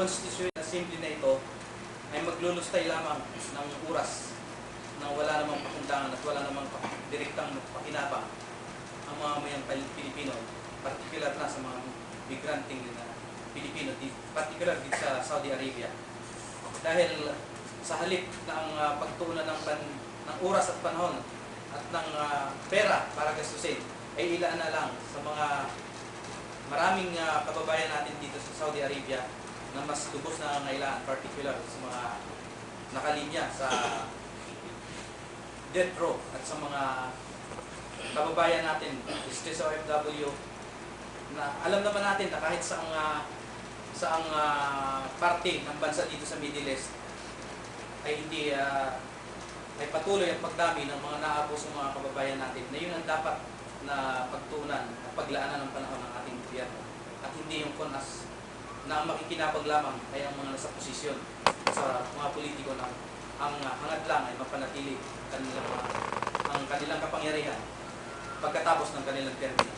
Constituent Assembly na ito ay maglulustay lamang ng oras na wala namang pakundangan at wala namang direktang pakinabang ang mga mayang Pil- Pilipino, particular na sa mga migranting na Pilipino, particular dito sa Saudi Arabia. Dahil sa halip na ang ah, pagtuunan ng, pan, ng oras at panahon at ng ah, pera para gastusin ay ilaan na lang sa mga maraming ah, kababayan natin dito sa Saudi Arabia na mas lubos na nangailangan, particular sa mga nakalinya sa death row at sa mga kababayan natin, stress OFW, na alam naman natin na kahit sa ang sa ang ah, parte ng bansa dito sa Middle East ay hindi ah, ay patuloy ang pagdami ng mga naapos ng mga kababayan natin na yun ang dapat na pagtuunan at paglaanan ng panahon ng ating gobyerno. At hindi yung konas na ang makikinabag lamang ay ang mga nasa posisyon sa mga politiko na ang hangad lang ay mapanatili kanilang ang kanilang kapangyarihan pagkatapos ng kanilang termino.